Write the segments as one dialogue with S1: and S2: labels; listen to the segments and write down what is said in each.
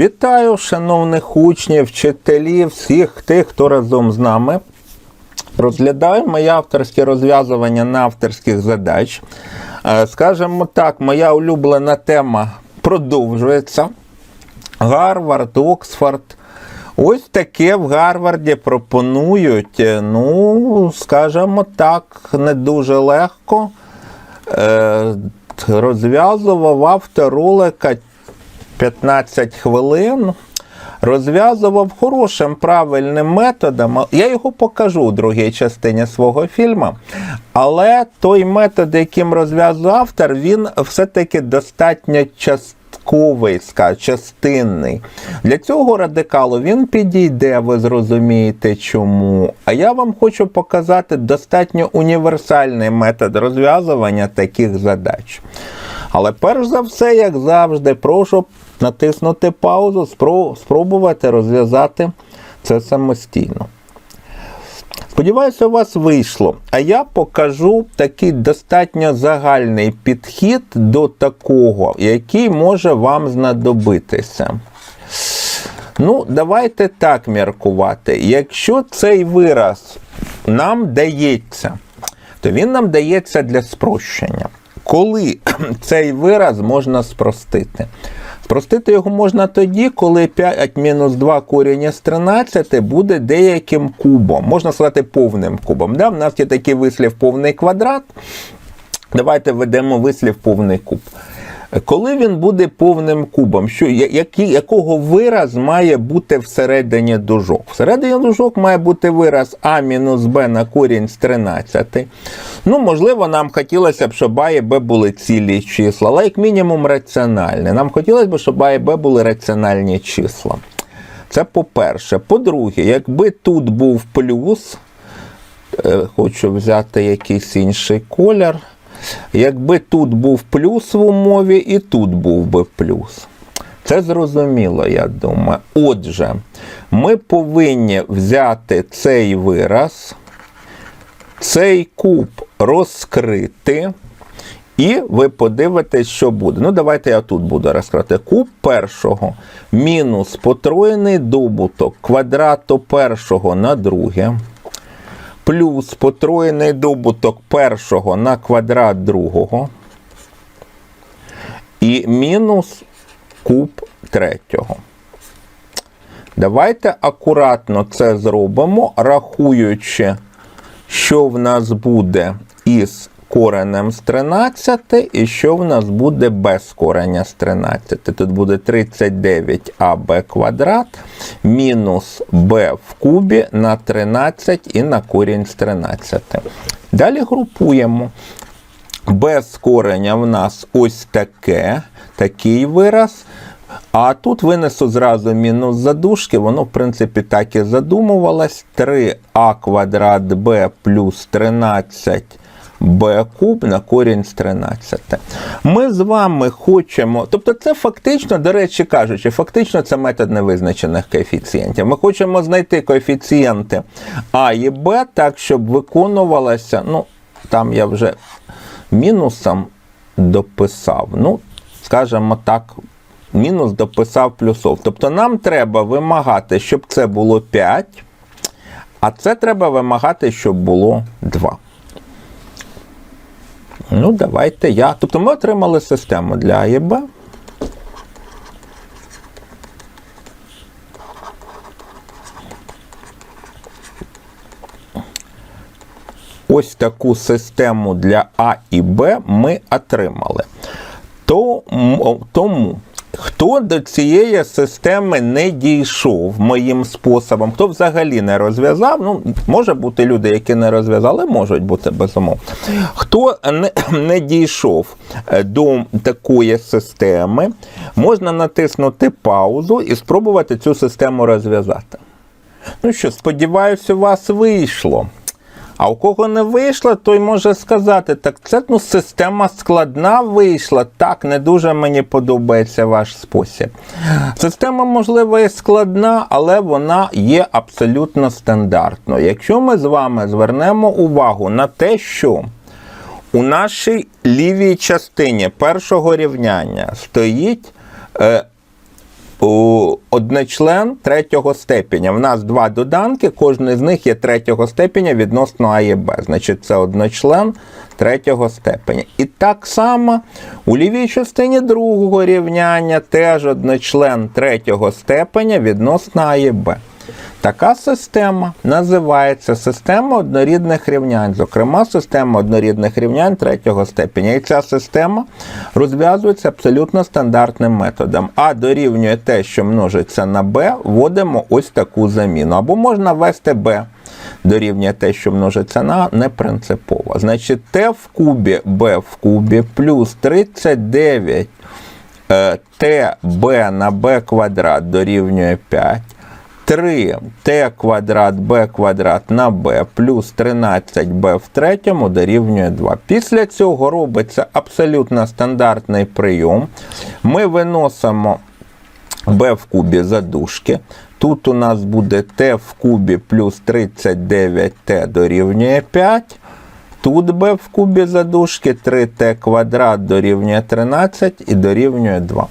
S1: Вітаю, шановних учнів, вчителів, всіх тих, хто разом з нами. Розглядаю моє авторське розв'язування на авторських задач. Е, Скажімо так, моя улюблена тема продовжується. Гарвард, Оксфорд. Ось таке в Гарварді пропонують, е, ну, скажімо так, не дуже легко. Е, Розв'язував автор ролика 15 хвилин. Розв'язував хорошим правильним методом. Я його покажу у другій частині свого фільму. Але той метод, яким розв'язував автор, він все-таки достатньо частковий, частинний. Для цього радикалу він підійде, ви зрозумієте чому. А я вам хочу показати достатньо універсальний метод розв'язування таких задач. Але перш за все, як завжди, прошу натиснути паузу, спробувати розв'язати це самостійно. Сподіваюся, у вас вийшло. А я покажу такий достатньо загальний підхід до такого, який може вам знадобитися. Ну, давайте так міркувати. Якщо цей вираз нам дається, то він нам дається для спрощення. Коли цей вираз можна спростити? Спростити його можна тоді, коли 5 мінус 2 коріння з 13 буде деяким кубом. Можна сказати повним кубом. Да? У нас є такий вислів повний квадрат. Давайте введемо вислів повний куб. Коли він буде повним кубом, що, які, якого вираз має бути всередині дужок? Всередині дужок має бути вираз а мінус b на корінь з 13. Ну, можливо, нам хотілося б, щоб а і b були цілі числа, але як мінімум раціональні. Нам хотілося б, щоб а і b були раціональні числа. Це по-перше. По-друге, якби тут був плюс, Е, хочу взяти якийсь інший колір. Якби тут був плюс в умові, і тут був би плюс. Це зрозуміло, я думаю. Отже, ми повинні взяти цей вираз, цей куб розкрити, і ви подивитесь, що буде. Ну, давайте я тут буду розкрити. Куб першого мінус потроєний добуток квадрату першого на друге плюс потроєний добуток першого на квадрат другого і мінус куб третього. Давайте акуратно це зробимо, рахуючи, що в нас буде із коренем з 13 і що в нас буде без кореня з 13. Тут буде 39аб квадрат мінус b в кубі на 13 і на корінь з 13. Далі групуємо. Без кореня в нас ось таке, такий вираз. А тут винесу зразу мінус задушки, воно, в принципі, так і задумувалось. 3а квадрат b плюс 13 b куб на корінь з 13. Ми з вами хочемо, тобто це фактично, до речі кажучи, фактично це метод невизначених коефіцієнтів. Ми хочемо знайти коефіцієнти А і Б так, щоб виконувалося, ну, там я вже мінусом дописав. Ну, скажімо так, мінус дописав плюсов. Тобто нам треба вимагати, щоб це було 5, а це треба вимагати, щоб було 2. Ну, давайте я. Тобто ми отримали систему для А і Б. Ось таку систему для А і Б ми отримали. Тому, тому хто до цієї системи не дійшов моїм способом, хто взагалі не розв'язав, ну, може бути люди, які не розв'язали, можуть бути безумовно. Хто не, не дійшов е, до такої системи, можна натиснути паузу і спробувати цю систему розв'язати. Ну що, сподіваюся, у вас вийшло. А у кого не вийшло, той може сказати, так це ну, система складна вийшла, так, не дуже мені подобається ваш спосіб. Система, можливо, і складна, але вона є абсолютно стандартною. Якщо ми з вами звернемо увагу на те, що у нашій лівій частині першого рівняння стоїть е, одночлен третього степеня. В нас два доданки, кожен з них є третього степеня відносно А і Б. Значить, це одночлен третього степеня. І так само у лівій частині другого рівняння теж одночлен третього степеня відносно А і Б. Така система називається система однорідних рівнянь, зокрема, система однорідних рівнянь третього степеня. І ця система розв'язується абсолютно стандартним методом. А дорівнює те, що множиться на b, вводимо ось таку заміну. Або можна ввести b дорівнює те, що множиться на не принципово. Значить, t в кубі b в кубі плюс 39 е, tb на b квадрат дорівнює 5. 3 t квадрат b квадрат на b плюс 13b в третьому дорівнює 2. Після цього робиться абсолютно стандартний прийом. Ми виносимо b в кубі задушки. Тут у нас буде t в кубі плюс 39t дорівнює 5. Тут b в кубі задушки 3t квадрат дорівнює 13 і дорівнює 2.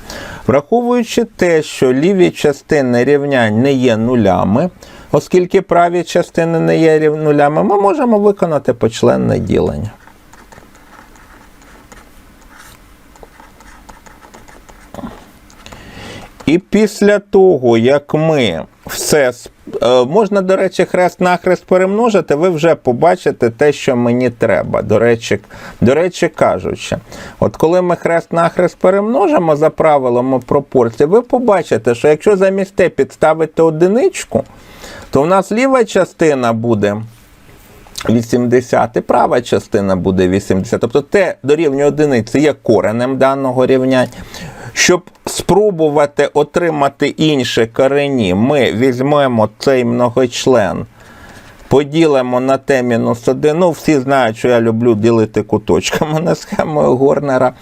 S1: Враховуючи те, що ліві частини рівнянь не є нулями, оскільки праві частини не є нулями, ми можемо виконати почленне ділення. І після того, як ми все е, можна, до речі, хрест на хрест перемножити, ви вже побачите те, що мені треба. До речі, до речі, кажучи, от коли ми хрест на хрест перемножимо за правилами пропорцій, ви побачите, що якщо замість те підставити одиничку, то в нас ліва частина буде 80, і права частина буде 80. Тобто те дорівнює одиниці є коренем даного рівняння. Щоб спробувати отримати інші корені, ми візьмемо цей многочлен, поділимо на t мінус 1. Ну, всі знають, що я люблю ділити куточками на схемою Горнера.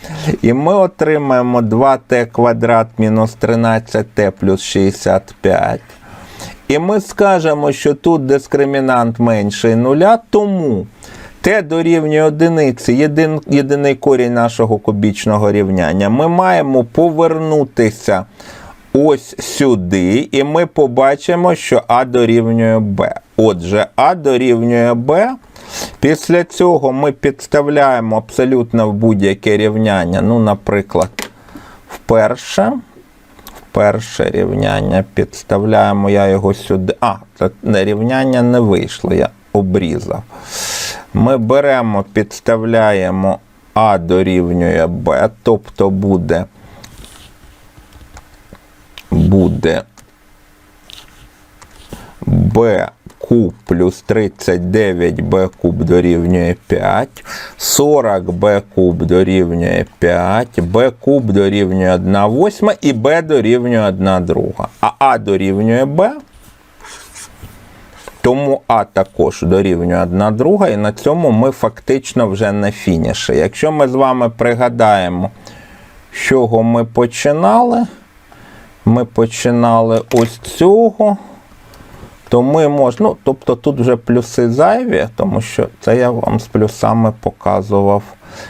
S1: І ми отримаємо 2t квадрат мінус 13t плюс 65. І ми скажемо, що тут дискримінант менший нуля, тому t дорівнює одиниці, єдин, єдиний корінь нашого кубічного рівняння. Ми маємо повернутися ось сюди, і ми побачимо, що а дорівнює b. Отже, а дорівнює b. Після цього ми підставляємо абсолютно в будь-яке рівняння. Ну, наприклад, вперше перше рівняння підставляємо, я його сюди. А, це рівняння не вийшло, я обрізав. Ми беремо, підставляємо А дорівнює Б, тобто буде, буде b куб плюс 39b куб дорівнює 5, 40b куб дорівнює 5, b куб дорівнює 1 восьма і b дорівнює 1 друга. А а дорівнює b, тому А також дорівнює 1 друга, і на цьому ми фактично вже на фініші. Якщо ми з вами пригадаємо, з чого ми починали, ми починали ось цього то ми можемо, ну, тобто тут вже плюси зайві, тому що це я вам з плюсами показував,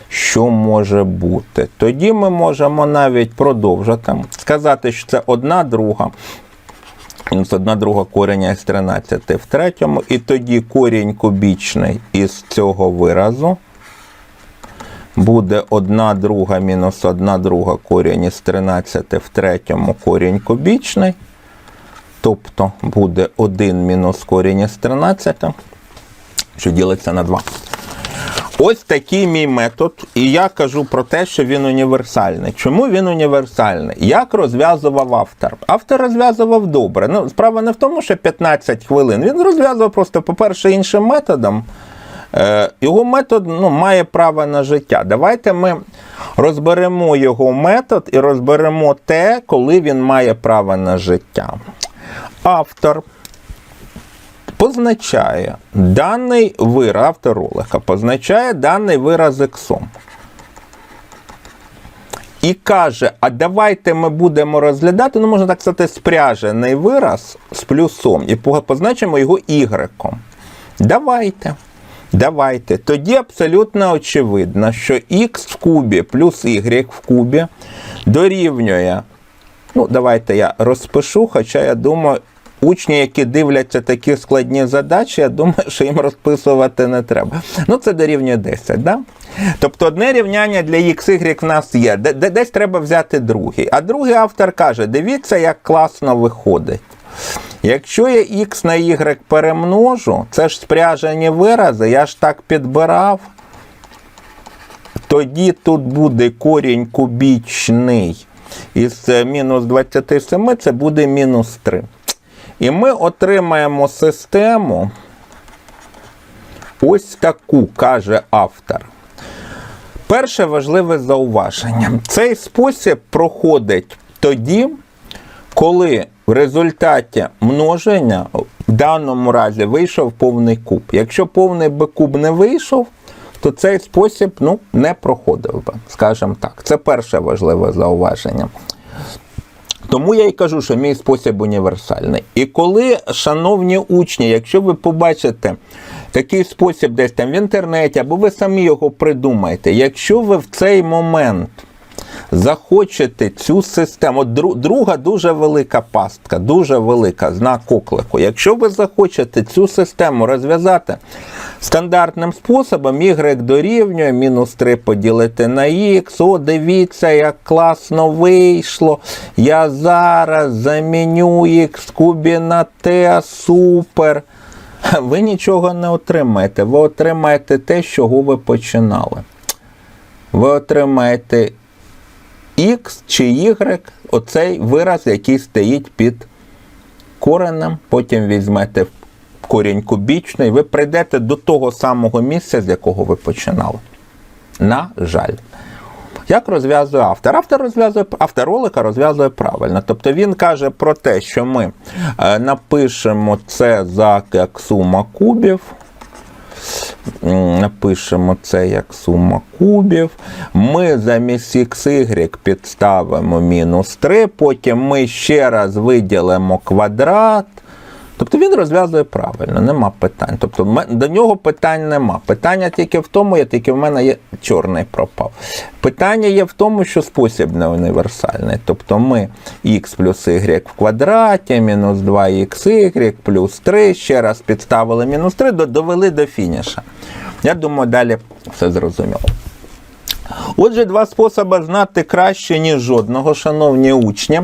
S1: що може бути. Тоді ми можемо навіть продовжити, сказати, що це одна друга. Мінус одна друга кореня із 13 в третьому, і тоді корінь кубічний із цього виразу буде 1 друга мінус 1 друга корінь із 13 в третьому корінь кубічний. Тобто буде 1 мінус корінь із 13, що ділиться на 2. Ось такий мій метод, і я кажу про те, що він універсальний. Чому він універсальний? Як розв'язував автор? Автор розв'язував добре. Ну, справа не в тому, що 15 хвилин. Він розв'язував просто, по-перше, іншим методом. Е, Його метод ну, має право на життя. Давайте ми розберемо його метод і розберемо те, коли він має право на життя. Автор позначає даний вираз, автор ролика позначає даний вираз іксом. І каже, а давайте ми будемо розглядати, ну, можна так сказати, спряжений вираз з плюсом і позначимо його ігреком. Давайте. Давайте. Тоді абсолютно очевидно, що х в кубі плюс y в кубі дорівнює Ну, давайте я розпишу, хоча я думаю, учні, які дивляться такі складні задачі, я думаю, що їм розписувати не треба. Ну, це дорівнює 10, да? Тобто одне рівняння для x, y в нас є. Де- де- Десь треба взяти другий. А другий автор каже: дивіться, як класно виходить. Якщо я x на y перемножу, це ж спряжені вирази, я ж так підбирав. Тоді тут буде корінь кубічний із е, мінус 27, це буде мінус 3. І ми отримаємо систему ось таку, каже автор. Перше важливе зауваження. Цей спосіб проходить тоді, коли в результаті множення в даному разі вийшов повний куб. Якщо повний би куб не вийшов, то цей спосіб ну, не проходив би, скажімо так. Це перше важливе зауваження. Тому я й кажу, що мій спосіб універсальний. І коли, шановні учні, якщо ви побачите такий спосіб десь там в інтернеті, або ви самі його придумаєте, якщо ви в цей момент захочете цю систему, друга дуже велика пастка, дуже велика знак оклику. Якщо ви захочете цю систему розв'язати стандартним способом, y дорівнює мінус 3 поділити на х, о, дивіться, як класно вийшло. Я зараз заміню х кубі на t, супер. Ви нічого не отримаєте. Ви отримаєте те, з чого ви починали. Ви отримаєте X чи Y, оцей вираз, який стоїть під коренем, потім візьмете корінь кубічний, ви прийдете до того самого місця, з якого ви починали. На жаль. Як розв'язує автор? Автор розв'язує автор ролика розв'язує правильно. Тобто він каже про те, що ми е, напишемо це за як сума кубів. Напишемо це як сума кубів. Ми замість xy підставимо мінус 3, потім ми ще раз виділимо квадрат. Тобто він розв'язує правильно, нема питань. Тобто до нього питань нема. Питання тільки в тому, я тільки в мене є чорний пропав. Питання є в тому, що спосіб не універсальний. Тобто ми х плюс y в квадраті, мінус 2xy плюс 3, ще раз підставили мінус 3, до- довели до фініша. Я думаю, далі все зрозуміло. Отже, два способи знати краще, ніж жодного, шановні учні.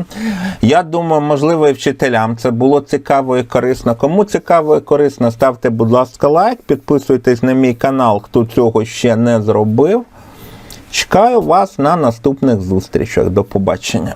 S1: Я думаю, можливо, і вчителям це було цікаво і корисно. Кому цікаво і корисно, ставте, будь ласка, лайк, підписуйтесь на мій канал, хто цього ще не зробив. Чекаю вас на наступних зустрічах. До побачення.